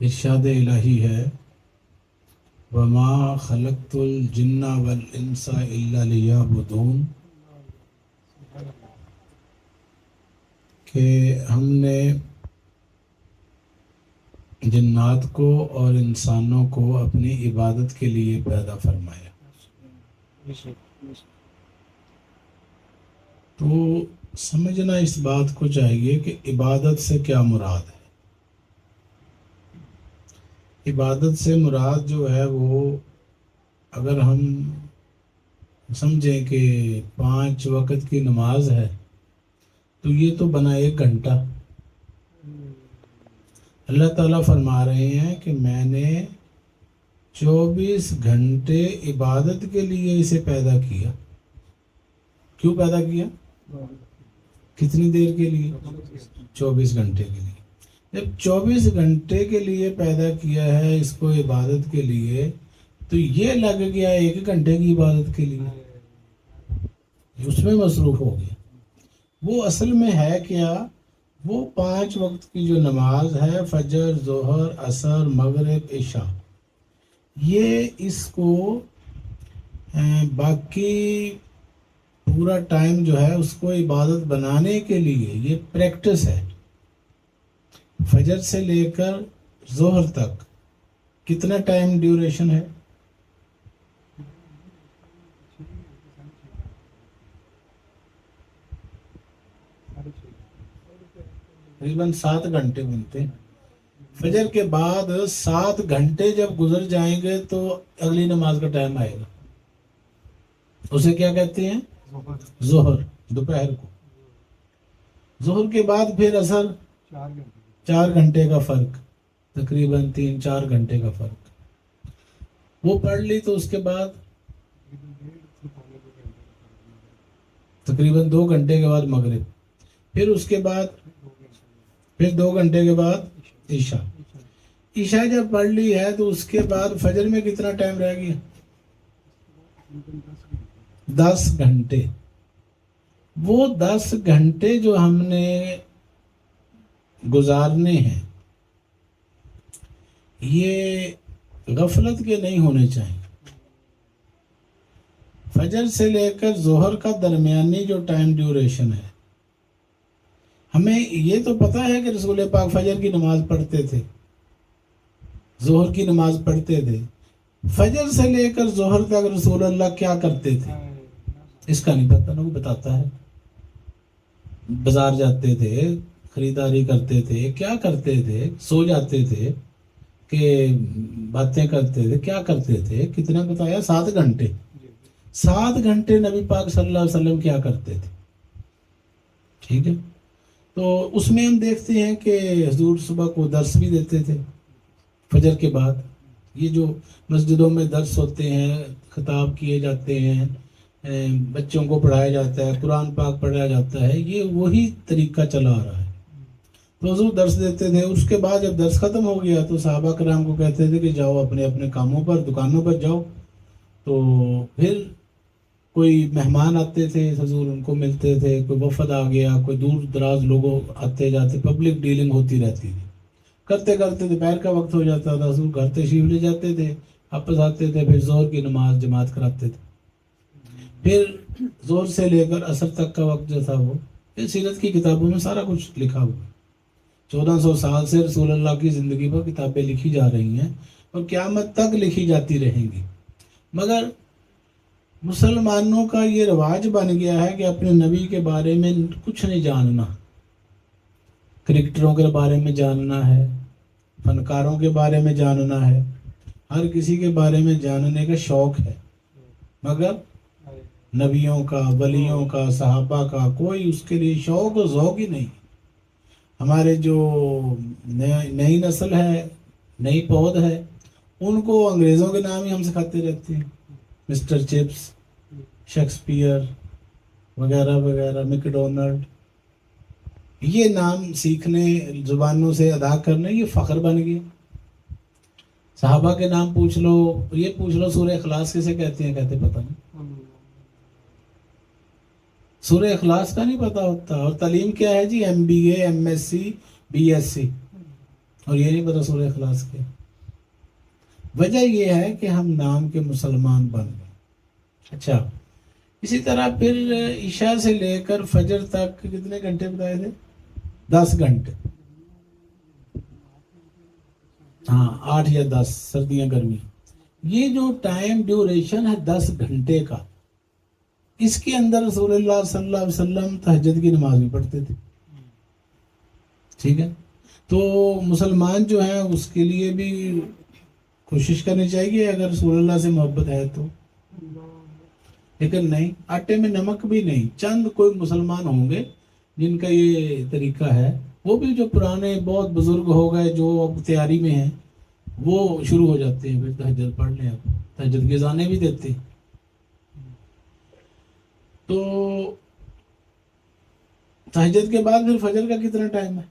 ارشاد الہی ہے، وما خلقت الجن والانس الا لیعبدون کہ ہم نے جنات کو اور انسانوں کو اپنی عبادت کے لیے پیدا فرمایا۔ تو سمجھنا اس بات کو چاہیے کہ عبادت سے کیا مراد ہے۔ عبادت سے مراد جو ہے وہ اگر ہم سمجھیں کہ پانچ وقت کی نماز ہے، تو یہ تو بنا ایک گھنٹہ۔ اللہ تعالیٰ فرما رہے ہیں کہ میں نے چوبیس گھنٹے عبادت کے لیے اسے پیدا کیا۔ کیوں پیدا کیا؟ کتنی دیر کے لیے؟ چوبیس گھنٹے کے لیے۔ جب چوبیس گھنٹے کے لیے پیدا کیا ہے اس کو عبادت کے لیے، تو یہ لگ گیا ایک گھنٹے کی عبادت کے لیے۔ اس میں مصروف ہو گیا۔ وہ اصل میں ہے کیا؟ وہ پانچ وقت کی جو نماز ہے، فجر، ظہر، عصر، مغرب، عشاء۔ یہ اس کو باقی پورا ٹائم جو ہے، اس کو عبادت بنانے کے لیے یہ پریکٹس ہے۔ فجر سے لے کر ظہر تک کتنا ٹائم ڈیوریشن ہے؟ تقریباً سات گھنٹے بنتے ہیں۔ فجر کے بعد سات گھنٹے جب گزر جائیں گے تو اگلی نماز کا ٹائم آئے گا۔ اسے کیا کہتے ہیں؟ ظہر۔ دوپہر کو۔ ظہر کے بعد پھر اثر؟ چار گھنٹے۔ چار گھنٹے کا فرق، تقریباً تین چار گھنٹے کا فرق۔ وہ پڑھ لی تو اس کے بعد تقریباً دو گھنٹے کے بعد مغرب، پھر اس کے بعد، پھر دو گھنٹے کے بعد عشاء۔ عشاء جب پڑھ لی ہے تو اس کے بعد فجر میں کتنا ٹائم رہ گیا؟ دس گھنٹے۔ وہ دس گھنٹے جو ہم نے گزارنے ہیں۔ یہ غفلت کے نہیں ہونے چاہیے۔ فجر سے لے کر ظہر کا درمیانی جو ٹائم ڈیوریشن ہے، ہمیں یہ تو پتہ ہے کہ رسول پاک فجر کی نماز پڑھتے تھے۔ ظہر کی نماز پڑھتے تھے۔ فجر سے لے کر ظہر تک رسول اللہ کیا کرتے تھے؟ اس کا نہیں پتہ وہ بتاتا ہے۔ بازار جاتے تھے۔ خریداری کرتے تھے، کیا کرتے تھے؟ سو جاتے تھے کہ باتیں کرتے تھے، کیا کرتے تھے؟ کتنا بتایا سات گھنٹے۔ سات گھنٹے نبی پاک صلی اللہ علیہ وسلم کیا کرتے تھے؟ ٹھیک ہے؟ تو اس میں ہم دیکھتے ہیں کہ حضور صبح کو درس بھی دیتے تھے فجر کے بعد۔ یہ جو مسجدوں میں درس ہوتے ہیں، خطاب کیے جاتے ہیں بچوں کو پڑھایا جاتا ہے، قرآن پاک پڑھایا جاتا ہے، یہ وہی طریقہ چلا آ رہا ہے۔ حضور درس دیتے تھے۔ اس کے بعد جب درس ختم ہو گیا تو صحابہ کرام کو کہتے تھے کہ جاؤ اپنے اپنے کاموں پر، دکانوں پر جاؤ۔ تو پھر کوئی مہمان آتے تھے، حضور ان کو ملتے تھے۔ کوئی وفد آ گیا، کوئی دور دراز لوگوں آتے جاتے پبلک ڈیلنگ ہوتی رہتی تھی۔ کرتے کرتے دوپہر کا وقت ہو جاتا تھا، حضور گھر تشریف لے جاتے تھے، واپس آتے تھے، پھر زور کی نماز جماعت کراتے تھے۔ پھر زور سے لے کر اثر تک کا وقت جو تھا وہ، پھر سیرت کی کتابوں میں سارا کچھ لکھا ہوا۔ چودہ سو سال سے رسول اللہ کی زندگی پر کتابیں لکھی جا رہی ہیں اور قیامت تک لکھی جاتی رہیں گی۔ مگر مسلمانوں کا یہ رواج بن گیا ہے کہ اپنے نبی کے بارے میں کچھ نہیں جاننا۔ کرکٹروں کے بارے میں جاننا ہے، فنکاروں کے بارے میں جاننا ہے۔ ہر کسی کے بارے میں جاننے کا شوق ہے۔ مگر نبیوں کا، ولیوں کا، صحابہ کا کوئی اس کے لیے شوق و ذوق ہی نہیں۔ ہمارے جو نئی نسل ہے، نئی پود ہے، ان کو انگریزوں کے نام ہی ہم سکھاتے رہتے ہیں۔ مسٹر چپس، شیکسپیئر وغیرہ وغیرہ، میکڈونلڈ۔ یہ نام سیکھنے زبانوں سے ادا کرنے، یہ فخر بن گیا۔ صحابہ کے نام پوچھ لو، یہ پوچھ لو سورہ اخلاص کیسے کہتے ہیں؟ کہتے پتہ نہیں۔ سورہ اخلاص کا نہیں پتا ہوتا اور تعلیم کیا ہے جی؟ M B A M S C B S C اور یہ نہیں پتا رسول اخلاص کے۔ وجہ یہ ہے کہ ہم نام کے مسلمان بن گئے۔ اچھا اسی طرح پھر عشاء سے لے کر فجر تک کتنے گھنٹے بتائے تھے؟ دس گھنٹے۔ ہاں آٹھ یا دس، سردیاں گرمی یہ جو ٹائم ڈیوریشن ہے دس گھنٹے کا اس کے اندر رسول اللہ صلی اللہ علیہ وسلم تہجد کی نماز بھی پڑھتے تھے۔ ٹھیک ہے؟ تو مسلمان جو ہیں، اس کے لیے بھی کوشش کرنی چاہیے اگر رسول اللہ سے محبت ہے تو۔ لیکن نہیں، آٹے میں نمک بھی نہیں۔ چند کوئی مسلمان ہوں گے جن کا یہ طریقہ ہے۔ وہ بھی جو پرانے بہت بزرگ ہو گئے، جو اب تیاری میں ہیں، وہ شروع ہو جاتے ہیں پھر تہجد پڑھ لیں اب تہجد کے زانے بھی دیتے۔ ہیں تو تہجد کے بعد پھر فجر کا کتنا ٹائم ہے؟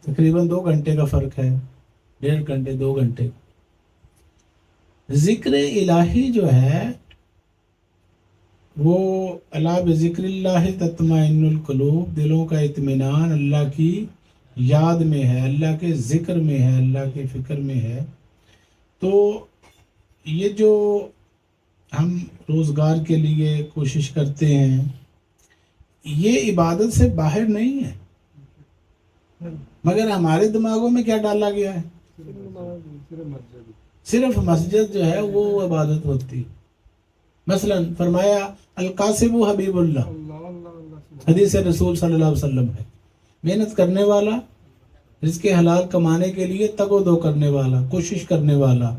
تقریباً دو گھنٹے کا فرق ہے، ڈیڑھ گھنٹے، دو گھنٹے۔ ذکر الہی جو ہے، وہ اللہ ذکر اللہ تطمئن القلوب، دلوں کا اطمینان اللہ کی یاد میں ہے، اللہ کے ذکر میں ہے، اللہ کے فکر میں ہے۔ تو یہ جو ہم روزگار کے لیے کوشش کرتے ہیں۔ یہ عبادت سے باہر نہیں ہے۔ مگر ہمارے دماغوں میں کیا ڈالا گیا ہے؟ صرف مسجد جو ہے، وہ عبادت ہوتی۔ مثلا فرمایا القاسب حبیب اللہ۔ حدیث رسول صلی اللہ علیہ وسلم ہے۔ محنت کرنے والا جس کے حلال کمانے کے لیے تگ و دو کرنے والا، کوشش کرنے والا۔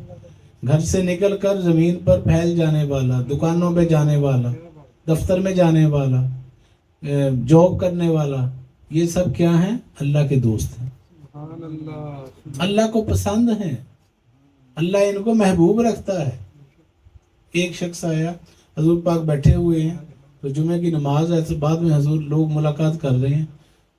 گھر سے نکل کر زمین پر پھیل جانے والا دکانوں پہ جانے والا دفتر میں جانے والا جاب کرنے والا یہ سب کیا ہیں؟ اللہ کے دوست ہیں۔ اللہ کو پسند ہیں۔ اللہ ان کو محبوب رکھتا ہے۔ ایک شخص آیا حضور پاک بیٹھے ہوئے ہیں۔ تو جمعہ کی نماز ایسے بعد میں حضور لوگ ملاقات کر رہے ہیں۔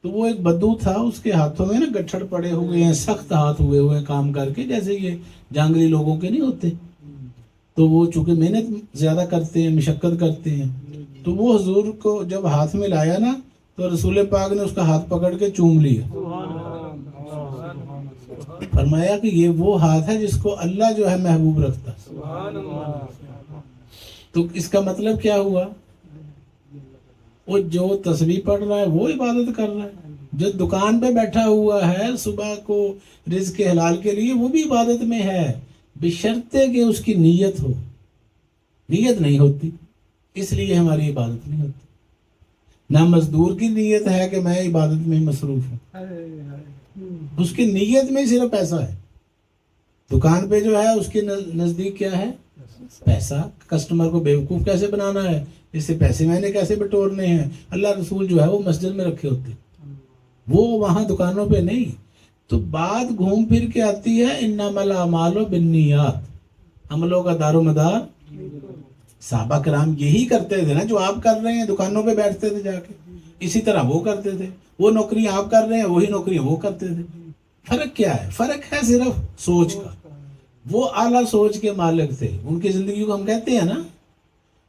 تو وہ ایک بدو تھا، اس کے ہاتھوں میں نا گٹھڑ پڑے ہوئے ہیں، سخت ہاتھ ہوئے ہوئے ہیں کام کر کے، جیسے یہ جانگلی لوگوں کے نہیں ہوتے۔ تو وہ چونکہ محنت زیادہ کرتے ہیں، مشقت کرتے ہیں۔ تو وہ حضور کو جب ہاتھ میں لایا نا، تو رسول پاک نے اس کا ہاتھ پکڑ کے چوم لیا۔ فرمایا کہ یہ وہ ہاتھ ہے جس کو اللہ جو ہے محبوب رکھتا۔ تو اس کا مطلب کیا ہوا؟ وہ جو تصویر پڑھ رہا ہے، وہ عبادت کر رہا ہے۔ جو دکان پہ بیٹھا ہوا ہے، صبح کو رزق کے حلال کے لیے، وہ بھی عبادت میں ہے۔ بشرطے کہ اس کی نیت ہو۔ نیت نہیں ہوتی، اس لیے ہماری عبادت نہیں ہوتی۔ نہ مزدور کی نیت ہے کہ میں عبادت میں مصروف ہوں۔ اس کی نیت میں صرف پیسہ ہے۔ دکان پہ جو ہے، اس کے نزدیک کیا ہے؟ پیسہ۔ کسٹمر کو بیوقوف کیسے بنانا ہے؟ اس سے پیسے میں نے کیسے بٹورنے ہیں؟ اللہ رسول جو ہے وہ مسجد میں رکھے ہوتے وہ وہاں دکانوں پہ نہیں۔ تو بات گھوم پھر کے آتی ہے ان ملا مالو بنیات عملوں کا دار و مدار۔ صحابہ کرام یہی کرتے تھے نا جو آپ کر رہے ہیں، دکانوں پہ بیٹھتے تھے جا کے۔ اسی طرح وہ کرتے تھے۔ وہ نوکری آپ کر رہے ہیں، وہی نوکری وہ کرتے تھے۔ فرق کیا ہے؟ فرق ہے صرف سوچ کا۔ وہ اعلیٰ سوچ کے مالک تھے۔ ان کی زندگی کو ہم کہتے ہیں نا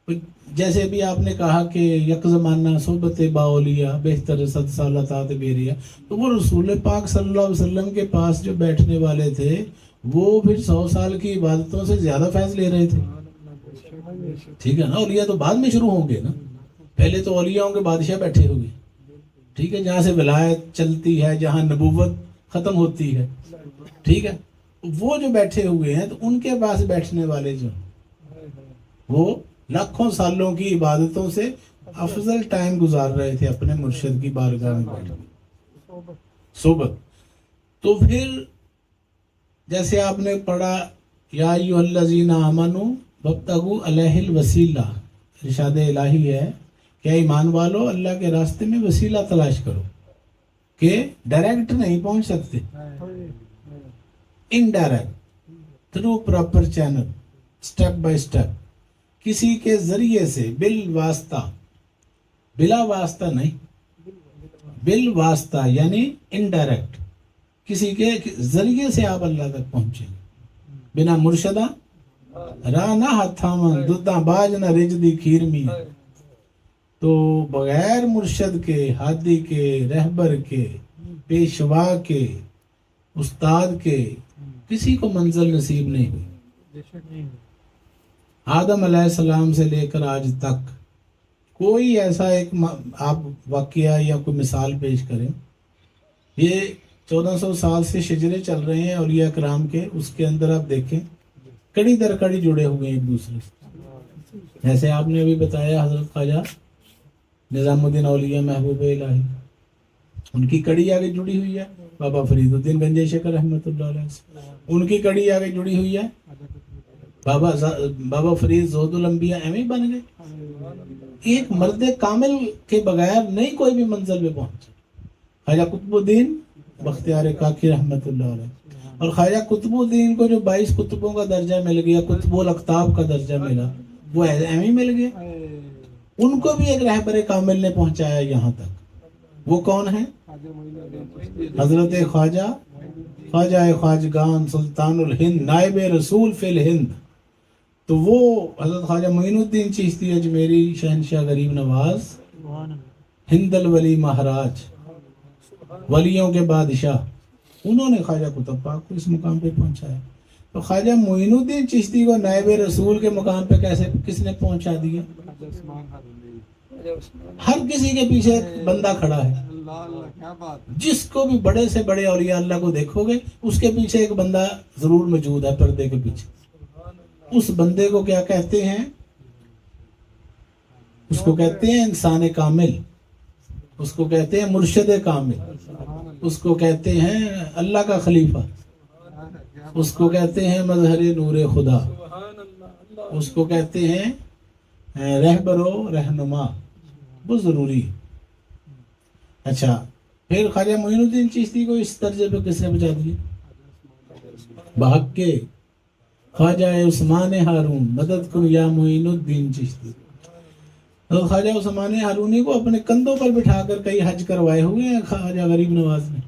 جیسے بھی آپ نے کہا کہ یک زمانہ صحبت باولیا بہتر ست سالہ تات بیریا تو وہ رسول پاک صلی اللہ علیہ وسلم کے پاس جو بیٹھنے والے تھے، وہ پھر سو سال کی عبادتوں سے زیادہ فیض لے رہے تھے۔ ٹھیک ہے نا؟ اولیاء تو بعد میں شروع ہوں گے نا؟ پہلے تو اولیاء کے بادشاہ بیٹھے ہوگے ٹھیک ہے؟ جہاں سے ولایت چلتی ہے، جہاں نبوت ختم ہوتی ہے۔ ٹھیک ہے؟ وہ جو بیٹھے ہوئے ہیں، تو ان کے پاس بیٹھنے والے جو وہ لاکھوں سالوں کی عبادتوں سے افضل ٹائم گزار رہے تھے اپنے مرشد کی بارگاہ میں بیٹھ صحبت۔ تو پھر جیسے آپ نے پڑھا، یا الذین آمنو ببتگو علیہ الوسیلہ، ارشاد الہی ہے کیا ایمان والو، اللہ کے راستے میں وسیلہ تلاش کرو کہ ڈائریکٹ نہیں پہنچ سکتے۔ Indirect through proper channel step by step کسی کے ذریعے سے بل واسطہ، بلا واسطہ نہیں، بل واسطہ یعنی انڈائریکٹ کسی کے ذریعے سے آپ اللہ تک پہنچیں بنا مرشدہ، رانا ہتھامن دودھا باج نہ رج دی کھیرمی تو بغیر مرشد کے، ہادی کے، رہبر کے، پیشوا کے، استاد کے، کسی کو منزل نصیب نہیں ہوئی۔ آدم علیہ السلام سے لے کر آج تک کوئی ایسا ایک م- آپ واقعہ یا کوئی مثال پیش کریں۔ یہ چودہ سو سال سے شجرے چل رہے ہیں اولیاء کرام کے، اس کے اندر آپ دیکھیں، کڑی در کڑی جڑے ہوئے ہیں ایک دوسرے سے۔ جیسے آپ نے ابھی بتایا حضرت خواجہ نظام الدین اولیاء محبوب الہی، ان کی کڑی آگے جڑی ہوئی ہے۔ بابا فرید الدین گنجے شکر رحمۃ اللہ علیہ ان کی کڑی آگے جڑی ہوئی ہے۔ بابا ز- بابا فرید زہد الانبیاء ایم ہی بن گئے۔ ایک مرد کامل کے بغیر نہیں کوئی بھی منزل پہ پہنچا خواجہ قطب الدین بختیار کاکی رحمۃ اللہ علیہ۔ اور خواجہ قطب الدین کو جو بائیس قطبوں کا درجہ مل گیا، قطب الاقتاب کا درجہ ملا، وہ ایم ہی مل گیا ان کو بھی ایک رہبر کامل نے پہنچایا یہاں تک۔ وہ کون ہے حضرت خواجہ خواجہ خواجگان سلطان الہند، نائب رسول فی الہند۔ تو وہ حضرت خواجہ معین الدین چیشتی اجمیری شہنشاہ غریب نواز، ہند الولی مہاراج، ولیوں کے بادشاہ، انہوں نے خواجہ قطب پاک کو اس مقام پہ پہنچایا۔ تو خواجہ معین الدین چشتی کو نائب رسول کے مقام پہ کیسے، کس نے پہنچا دیا؟ ہر کسی کے پیچھے ایک بندہ کھڑا ہے۔ جس کو بھی بڑے سے بڑے اولیاء اللہ کو دیکھو گے، اس کے پیچھے ایک بندہ ضرور موجود ہے، پردے کے پیچھے۔ اس بندے کو کیا کہتے ہیں؟ اس کو کہتے ہیں انسان کامل۔ اس کو کہتے ہیں مرشد کامل۔ اس کو کہتے ہیں اللہ کا خلیفہ۔ اس کو کہتے ہیں مظہر نور خدا۔ اس کو کہتے ہیں رہبر و رہنما۔ وہ ضروری۔ اچھا پھر خواجہ معین الدین چشتی کو اس درجے پہ کس نے بچا دیا؟ بھاگ کے۔ خواجہ عثمان ہارون مدد کن یا معین الدین چشتی۔ تو خواجہ عثمان ہارونی کو اپنے کندھوں پر بٹھا کر کئی حج کروائے ہوئے ہیں خواجہ غریب نواز نے؟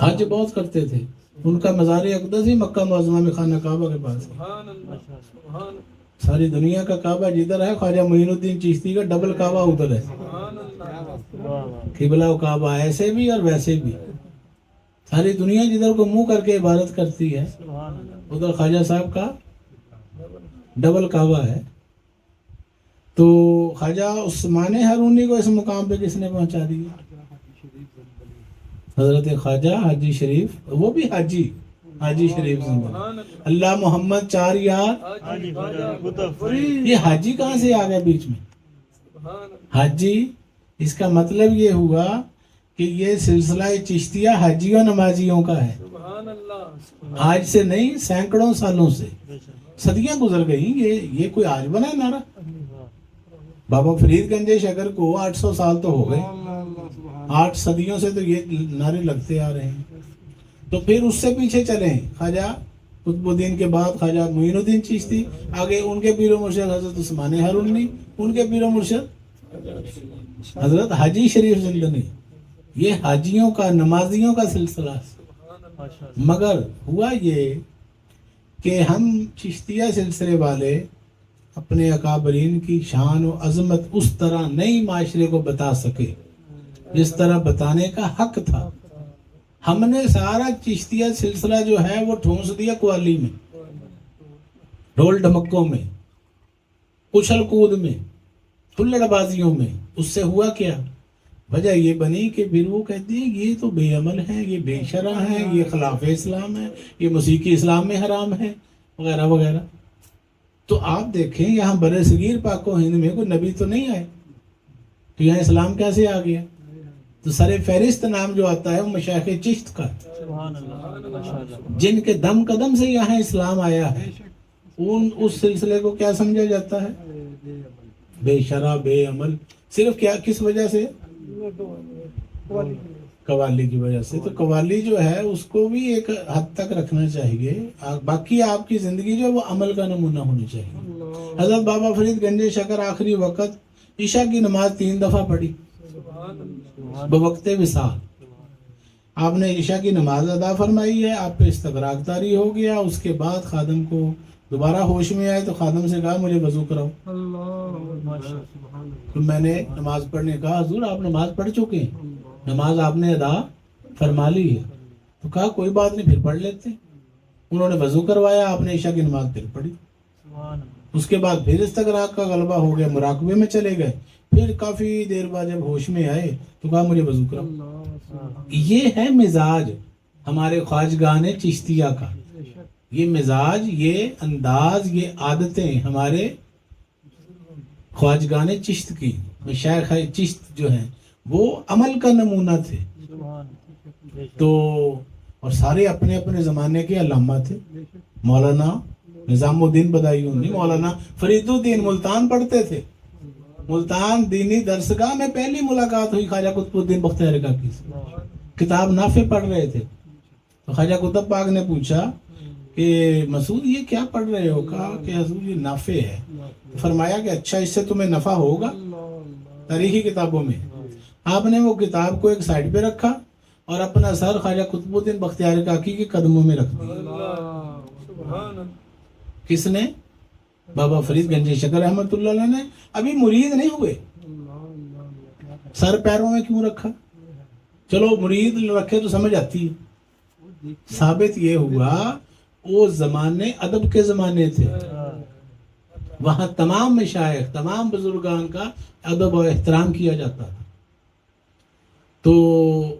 حج بہت کرتے تھے۔ ان کا مزار اقدس ہی مکہ معظمہ میں خانہ کعبہ کے پاس ہے۔ ساری دنیا کا کعبہ جدھر ہے خواجہ معین الدین چشتی کا ڈبل کعبہ ادھر ہے۔ قبلہ و کعبہ ایسے بھی اور ویسے بھی۔ ساری دنیا جدھر کو منہ کر کے عبادت کرتی ہے، ادھر خواجہ صاحب کا ڈبل کعبہ ہے۔ تو خواجہ عثمان ہارونی کو اس مقام پہ کس نے پہنچا دیا؟ حضرت خواجہ حاجی شریف، وہ بھی حاجی حاجی شریف اللہ محمد چار یار۔ یہ حاجی کہاں سے آ گیا بیچ میں؟ حاجی، اس کا مطلب یہ ہوا کہ یہ سلسلہ چشتیہ حاجیوں نمازیوں کا ہے۔ آج سے نہیں سینکڑوں سالوں سے۔ صدیاں گزر گئی یہ یہ کوئی آج بنا ہے نعرہ؟ بابا فرید گنج شکر کو آٹھ سو سال تو ہو گئے۔ آٹھ صدیوں سے تو یہ نعرے لگتے آ رہے ہیں۔ تو پھر اس سے پیچھے چلیں۔ خواجہ قطب الدین کے بعد خواجہ معین الدین چیشتی آگے ان کے پیر و مرشد حضرت عثمان ہارونی ان کے پیر و مرشد حضرت حاجی شریف زندنی یہ حاجیوں کا نمازیوں کا سلسلہ۔ مگر ہوا یہ کہ ہم چشتیہ سلسلے والے اپنے اکابرین کی شان و عظمت اس طرح نئی معاشرے کو بتا سکے جس طرح بتانے کا حق تھا۔ ہم نے سارا چشتیہ سلسلہ جو ہے وہ ٹھونس دیا قوالی میں ڈھول ڈھمکوں میں اچھل کود میں ہلڑ بازیوں میں۔ اس سے ہوا کیا؟ وجہ یہ بنی کہ پھر وہ کہتے ہیں یہ تو بے عمل ہے، یہ بے شرع ہے، یہ خلاف اسلام ہے، یہ موسیقی اسلام میں حرام ہے، وغیرہ وغیرہ۔ تو آپ دیکھیں یہاں بر صغیر پاک و ہند میں کوئی نبی تو نہیں آئے۔ تو یہاں اسلام کیسے آ گیا؟ تو سر فہرست نام جو آتا ہے وہ مشاق چشت کا۔ جن کے دم قدم سے یہاں اسلام آیا ہے، ان اس سلسلے کو کیا سمجھا جاتا ہے؟ بے شرع، بے عمل۔ صرف کیا، کس وجہ سے؟ قوالی کی وجہ سے۔ تو قوالی جو ہے اس کو بھی ایک حد تک رکھنا چاہیے۔ باقی آپ کی زندگی جو ہے وہ عمل کا نمونہ ہونی چاہیے۔ حضرت بابا فرید گنجے شکر آخری وقت عشاء کی نماز تین دفعہ پڑھی بوقت وصال آپ نے عشاء کی نماز ادا فرمائی ہے آپ پہ استغراق ہو گیا اس کے بعد خادم کو دوبارہ ہوش میں آئے تو خادم سے کہا مجھے وضو کراؤ۔ تو میں نے نماز پڑھنے کہا حضور آپ نماز پڑھ چکے ہیں۔ نماز آپ نے ادا فرما لی ہے۔ تو کہا کوئی بات نہیں پھر پڑھ لیتے انہوں نے وضو کروایا آپ نے عشاء کی نماز پھر پڑھی۔ اس کے بعد پھر استغراق کا غلبہ ہو گیا مراقبے میں چلے گئے۔ پھر کافی دیر بعد جب ہوش میں آئے تو کہا مجھے وضو کرا یہ ہے مزاج ہمارے خواجگان چشتیہ کا۔ یہ مزاج، یہ انداز، یہ عادتیں ہمارے خواجگان چشت کی، مشائخ چشت جو ہیں، وہ عمل کا نمونہ تھے۔ تو، اور سارے اپنے اپنے زمانے کے علامہ تھے۔ مولانا نظام الدین بدایوں مولانا فرید الدین ملتان پڑھتے تھے۔ ملتان دینی درسگاہ میں پہلی ملاقات ہوئی خواجہ قطب الدین بختیار کاکی سے کتاب نافع پڑھ رہے تھے۔ تو خواجہ قطب پاک نے پوچھا کہ مسعود یہ کیا پڑھ رہے ہو؟ کہا کہ حضور یہ نافع ہے۔ فرمایا کہ اچھا اس سے تمہیں نفع ہوگا تاریخی کتابوں میں۔ آپ نے وہ کتاب کو ایک سائڈ پہ رکھا اور اپنا سر خواجہ قطب الدین بختیار کاکی کے قدموں میں رکھ دیا۔ کس نے؟ بابا فرید گنج شکر احمد اللہ علیہ نے۔ ابھی مرید نہیں ہوئے۔ سر پیروں میں کیوں رکھا؟ چلو مرید رکھے تو سمجھ آتی۔ ہے ثابت یہ ہوا وہ زمانے ادب کے زمانے تھے۔ وہاں تمام مشائق تمام بزرگان کا ادب و احترام کیا جاتا تھا۔ تو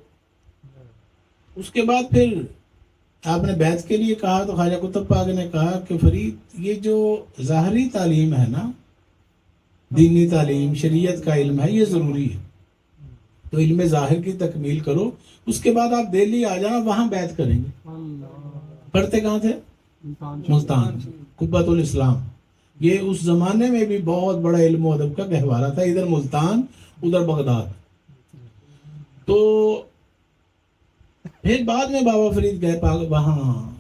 اس کے بعد پھر آپ نے بیت کے لیے کہا تو خواجہ قطب پاک نے کہا کہ فرید، یہ جو ظاہری تعلیم ہے نا، دینی تعلیم، شریعت کا علم ہے، یہ ضروری ہے۔ تو علم ظاہر کی تکمیل کرو۔ اس کے بعد آپ دہلی آ جانا، وہاں بیت کریں گے۔ پڑھتے کہاں تھے؟ ملتان۔ قبت الاسلام۔ یہ اس زمانے میں بھی بہت بڑا علم و ادب کا گہوارہ تھا۔ ادھر ملتان، ادھر بغداد۔ تو پھر بعد میں بابا فرید گئے وہاں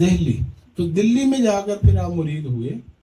دہلی۔ تو دلی میں جا کر پھر آپ مرید ہوئے۔